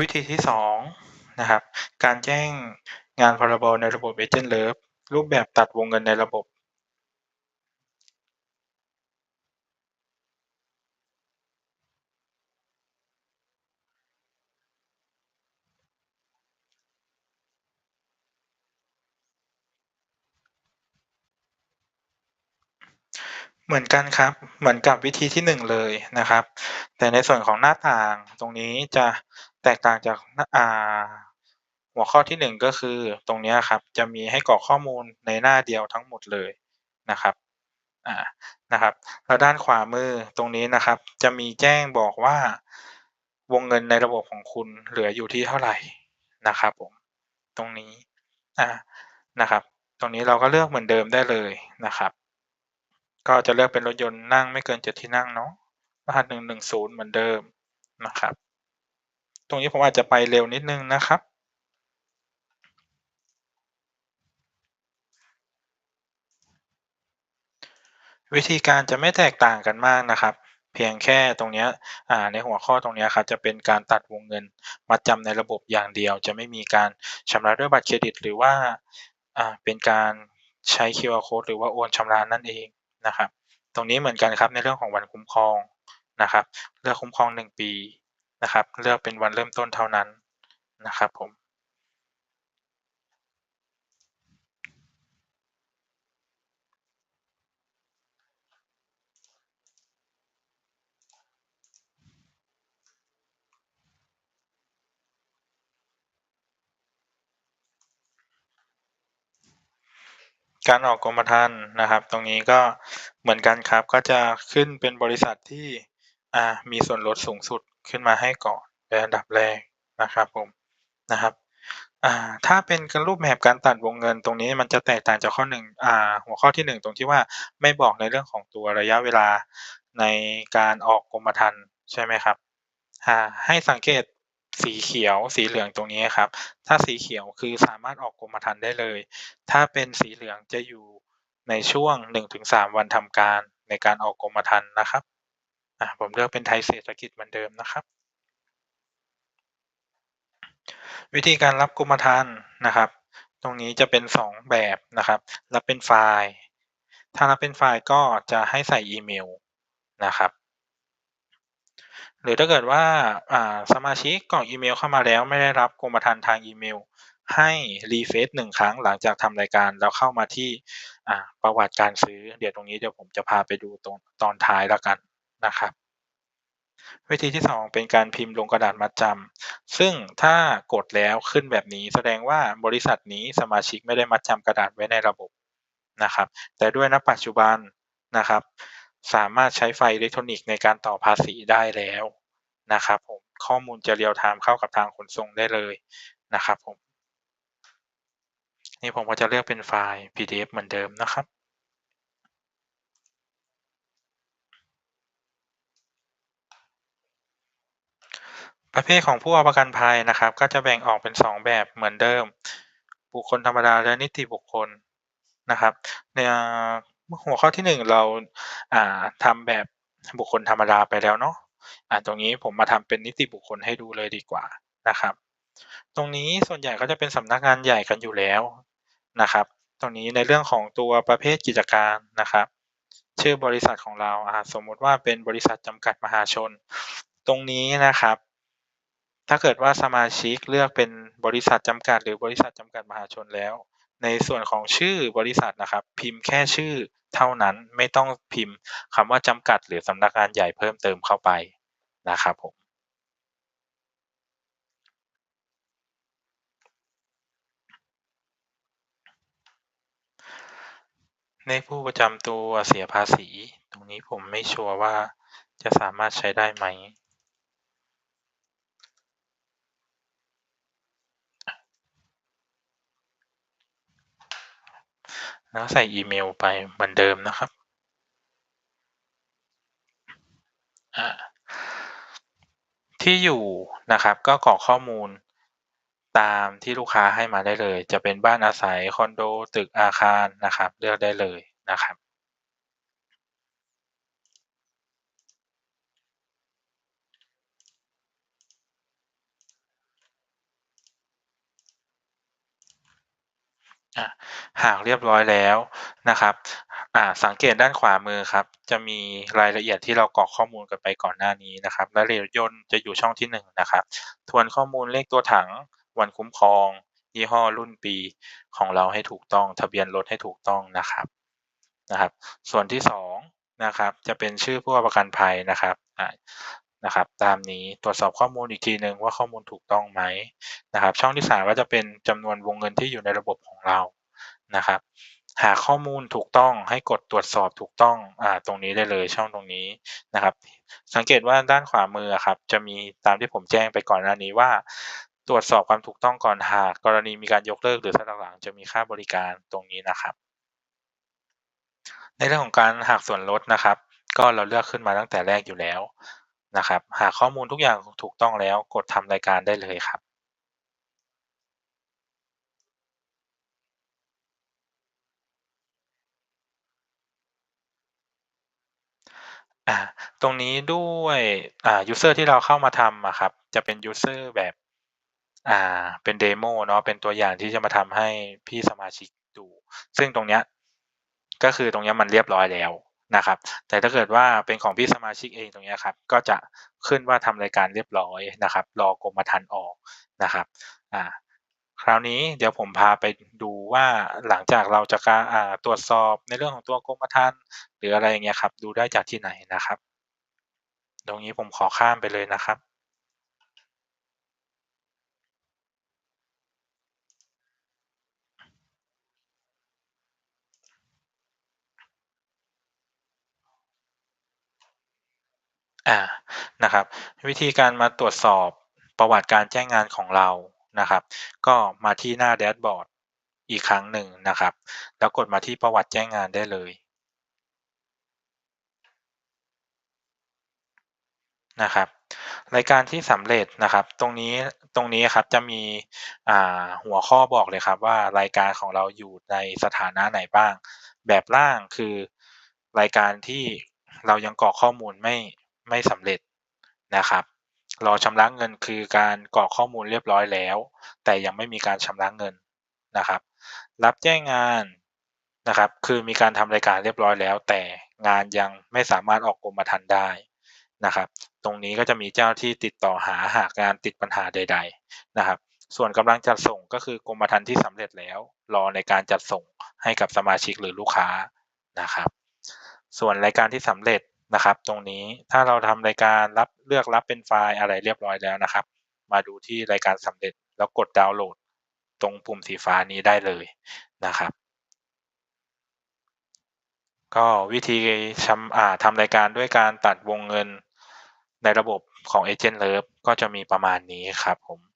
วิธีที่2นะครับการแจ้งงานพรบในระบบ Agent Love รูปแบบตัดวงเงินในระบบ เหมือนกันครับ เหมือนกับวิธีที่ 1 เลยนะครับ แต่ในส่วนของหน้าต่างตรงนี้จะ แตกต่างจากอ่าหัวข้อที่ 1 ก็คือตรงนี้ครับจะมีให้กรอกข้อมูลในหน้าเดียวทั้งหมดเลยนะครับอ่านะครับแล้วด้านขวามือตรงนี้นะครับ จะมีแจ้งบอกว่าวงเงินในระบบของคุณเหลืออยู่ที่เท่าไหร่นะครับผมตรงนี้อ่านะครับ ตรงนี้เราก็เลือกเหมือนเดิมได้เลยนะครับ ก็จะเลือกเป็นรถยนต์นั่งไม่เกิน7ที่นั่งเนาะรหัส110เหมือนเดิมนะครับ ตรงนี้ผมอาจจะไปเร็วนิดนึงนะครับ วิธีการจะไม่แตกต่างกันมากนะครับ เพียงแค่ตรงนี้ในหัวข้อตรงนี้ครับจะเป็นการตัดวงเงินมัดจำในระบบอย่างเดียว จะไม่มีการชำระด้วยบัตรเครดิต หรือว่าอ่าเป็นการใช้ QR Code หรือว่าโอนชำระนั่นเองนะครับ ตรงนี้เหมือนกันครับในเรื่องของวันคุ้มครองนะครับเลือกคุ้มครอง 1 ปี นะครับ เลือกเป็นวันเริ่มต้นเท่านั้นนะครับผมการออกกรมธรรม์นะครับ ตรงนี้ก็เหมือนกันครับก็จะขึ้นเป็นบริษัทที่มีส่วนลดสูงสุด ขึ้นมาให้ก่อนเป็นอันดับแรกนะครับผมนะครับถ้าเป็นรูปแบบการตัดวงเงินตรงนี้มันจะแตกต่างจากข้อ1อ่าหัวข้อที่ 1 ตรงที่ว่าไม่บอกในเรื่องของตัวระยะเวลาในการออกกรมธรรม์ใช่ไหมครับให้สังเกตสีเขียวสีเหลืองตรงนี้ครับ ถ้าสีเขียวคือสามารถออกกรมธรรม์ได้เลย ถ้าเป็นสีเหลืองจะอยู่ในช่วง 1-3 วันทำการในการออกกรมธรรม์นะครับ อ่าผมเลือกเป็นไทยเศรษฐกิจเหมือนเดิมนะครับ วิธีการรับกรมธรรม์นะครับ ตรงนี้จะเป็น 2 แบบนะครับ รับเป็นไฟล์ ถ้ารับเป็นไฟล์ก็จะให้ใส่อีเมลนะครับ หรือถ้าเกิดว่าสมาชิกกรอกอีเมลเข้ามาแล้วไม่ได้รับกรมธรรม์ทางอีเมลให้ refresh 1ครั้งหลังจากทำรายการแล้วเข้ามาที่ประวัติการซื้อ เดี๋ยวตรงนี้เดี๋ยวผมจะพาไปดูตรงตอนท้ายแล้วกัน นะครับ วิธีที่ 2 เป็นการพิมพ์ลงกระดาษมัดจำซึ่งถ้ากดแล้วขึ้นแบบนี้แสดงว่าบริษัทนี้สมาชิกไม่ได้มัดจำกระดาษไว้ในระบบนะครับ แต่ด้วยณปัจจุบันนะครับ สามารถใช้ไฟล์อิเล็กทรอนิกส์ในการต่อภาษีได้แล้วนะครับผมข้อมูลจะ real time เข้ากับทางขนส่งได้เลยนะครับผมนี่ผมก็จะเลือกเป็นไฟล์ PDF เหมือนเดิมนะครับ ประเภทของผู้เอาประกันภัยนะครับ ก็จะแบ่งออกเป็น 2 แบบเหมือนเดิม บุคคลธรรมดาและนิติบุคคลนะครับในหัวข้อที่ 1 เราอ่าทำแบบบุคคลธรรมดาไปแล้วเนาะอ่าตรงนี้ผมมาทำเป็นนิติบุคคลให้ดูเลยดีกว่านะครับ ตรงนี้ส่วนใหญ่ก็จะเป็นสำนักงานใหญ่กันอยู่แล้วนะครับ ตรงนี้ในเรื่องของตัวประเภทกิจการนะครับ ชื่อบริษัทของเราอ่าสมมุติว่าเป็นบริษัทจำกัดมหาชน ตรงนี้นะครับ ถ้าเกิดว่าสมาชิกเลือกเป็นบริษัทจำกัด หรือบริษัทจำกัดมหาชนแล้ว ในส่วนของชื่อบริษัทนะครับ พิมพ์แค่ชื่อเท่านั้นไม่ต้องพิมพ์คำว่าจำกัด หรือสำนักงานใหญ่เพิ่มเติมเข้าไปนะครับผมเลขผู้ประจำตัวเสียภาษี ตรงนี้ผมไม่ชัวร์ว่าจะสามารถใช้ได้ไหม แล้วใส่อีเมลไปเหมือนเดิมนะครับที่อยู่นะครับก็กรอกข้อมูลตามที่ลูกค้าให้มาได้เลย จะเป็นบ้านอาศัยคอนโดตึกอาคารนะครับ เลือกได้เลยนะครับ หากเรียบร้อยแล้วนะครับสังเกตด้านขวามือครับ จะมีรายละเอียดที่เรากรอกข้อมูลกันไปก่อนหน้านี้นะครับรายละเอียยนต์จะอยู่ช่องที่1นะครับทวนข้อมูลเลขตัวถัง วันคุ้มครอง ยี่ห้อรุ่นปีของเราให้ถูกต้อง ทะเบียนรถให้ถูกต้องนะครับนะครับ ส่วนที่2นะครับจะเป็นชื่อผู้ประกันภัยนะครับ นะครับตามนี้ตรวจสอบข้อมูลอีกทีหนึ่งว่าข้อมูลถูกต้องไหมนะครับ ช่องที่ 3 ก็จะเป็นจำนวนวงเงินที่อยู่ในระบบของเรานะครับ หากข้อมูลถูกต้องให้กดตรวจสอบถูกต้องอ่าตรงนี้ได้เลยช่องตรงนี้นะครับ สังเกตว่าด้านขวามือครับ จะมีตามที่ผมแจ้งไปก่อนหน้านี้ว่า ตรวจสอบความถูกต้องก่อนหากกรณีมีการยกเลิกหรือสลักหลังจะมีค่าบริการตรงนี้นะครับ ในเรื่องของการหักส่วนลดนะครับ ก็เราเลือกขึ้นมาตั้งแต่แรกอยู่แล้ว นะครับ หากข้อมูลทุกอย่างถูกต้องแล้วกดทำรายการได้เลยครับอ่าตรงนี้ด้วยอ่ายูเซอร์ที่เราเข้ามาทำอะครับ จะเป็นยูเซอร์แบบอ่าเป็นเดโมเนาะเป็นตัวอย่างที่จะมาทำให้พี่สมาชิกดู ซึ่งตรงเนี้ยก็คือตรงเนี้ยมันเรียบร้อยแล้ว นะครับ แต่ถ้าเกิดว่าเป็นของพี่สมาชิกเองตรงนี้ครับ ก็จะขึ้นว่าทำรายการเรียบร้อยนะครับ รอกรมธรรม์ออกนะครับอ่าคราวนี้เดี๋ยวผมพาไปดูว่าหลังจากเราจะการตรวจสอบในเรื่องของตัวกรมธรรม์หรืออะไรอย่างเงี้ยครับ ดูได้จากที่ไหนนะครับ ตรงนี้ผมขอข้ามไปเลยนะครับอ่า นะครับ วิธีการมาตรวจสอบประวัติการแจ้งงานของเรานะครับ ก็มาที่หน้าแดชบอร์ดอีกครั้งหนึ่งนะครับ แล้วกดมาที่ประวัติแจ้งงานได้เลยนะครับรายการที่สำเร็จนะครับ ตรงนี้ตรงนี้ครับจะมีหัวข้อบอกเลยครับว่ารายการของเราอยู่ในสถานะไหนบ้าง แบบล่างคือรายการที่เรายังกรอกข้อมูลไม่ ไม่สำเร็จนะครับรอชำระเงินคือการกรอกข้อมูลเรียบร้อยแล้ว แต่ยังไม่มีการชำระเงินนะครับ รับแจ้งงานนะครับ คือมีการทำรายการเรียบร้อยแล้ว แต่งานยังไม่สามารถออกกรมธรรม์ได้นะครับ ตรงนี้ก็จะมีเจ้าที่ติดต่อหาหากงานติดปัญหาใด ๆนะครับ ส่วนกำลังจัดส่งก็คือกรมธรรม์ที่สำเร็จแล้ว รอในการจัดส่งให้กับสมาชิกหรือลูกค้านะครับ ส่วนรายการที่สำเร็จ นะครับ ตรงนี้ถ้าเราทำรายการรับเลือกรับเป็นไฟล์อะไรเรียบร้อยแล้วนะครับ มาดูที่รายการสำเร็จแล้วกดดาวน์โหลด ตรงปุ่มสีฟ้านี้ได้เลยนะครับ ก็วิธีชำทำรายการด้วยการตัดวงเงินในระบบของ Agent Love ก็จะมีประมาณนี้ครับผม